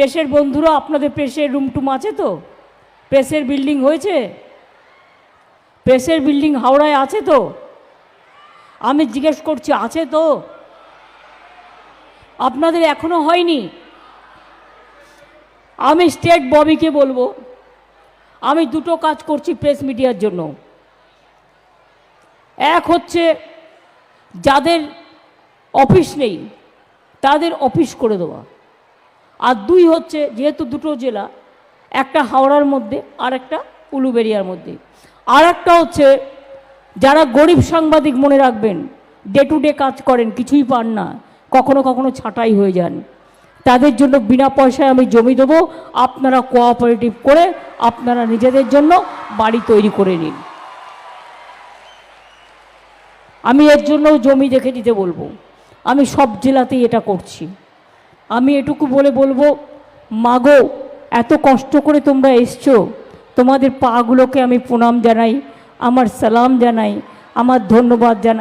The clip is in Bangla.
প্রেসের বন্ধুরা আপনাদের প্রেসের রুম টুম আছে তো? প্রেসের বিল্ডিং হয়েছে? প্রেসের বিল্ডিং হাওড়ায় আছে তো? আমি জিজ্ঞেস করছি, আছে তো? আপনাদের এখনও হয়নি? আমি স্টেট ববিকে বলব, আমি দুটো কাজ করছি প্রেস মিডিয়ার জন্য। এক হচ্ছে, যাদের অফিস নেই, তাদের অফিস করে দেওয়া। আর দুই হচ্ছে যেহেতু দুটো জেলা, একটা হাওড়ার মধ্যে আর একটা উলুবেরিয়ার মধ্যে। আর একটা হচ্ছে যারা গরিব সাংবাদিক মনে রাখবেন ডে টু ডে কাজ করেন, কিছুই পান না, কখনো কখনো ছাঁটাই হয়ে যান। তাদের জন্য বিনা পয়সায় আমি জমি দেবো, আপনারা কোঅপারেটিভ করে আপনারা নিজেদের জন্য বাড়ি তৈরি করে নিন। আমি এর জন্য জমি দেখে দিতে বলব। আমি সব জেলাতেই এটা করছি। আমি এটুকু বলে বলব, মাগো, এত কষ্ট করে তোমরা এসছো। তোমাদের পাগুলোকে আমি প্রণাম জানাই, আমার সালাম জানাই, আমার ধন্যবাদ জানাই।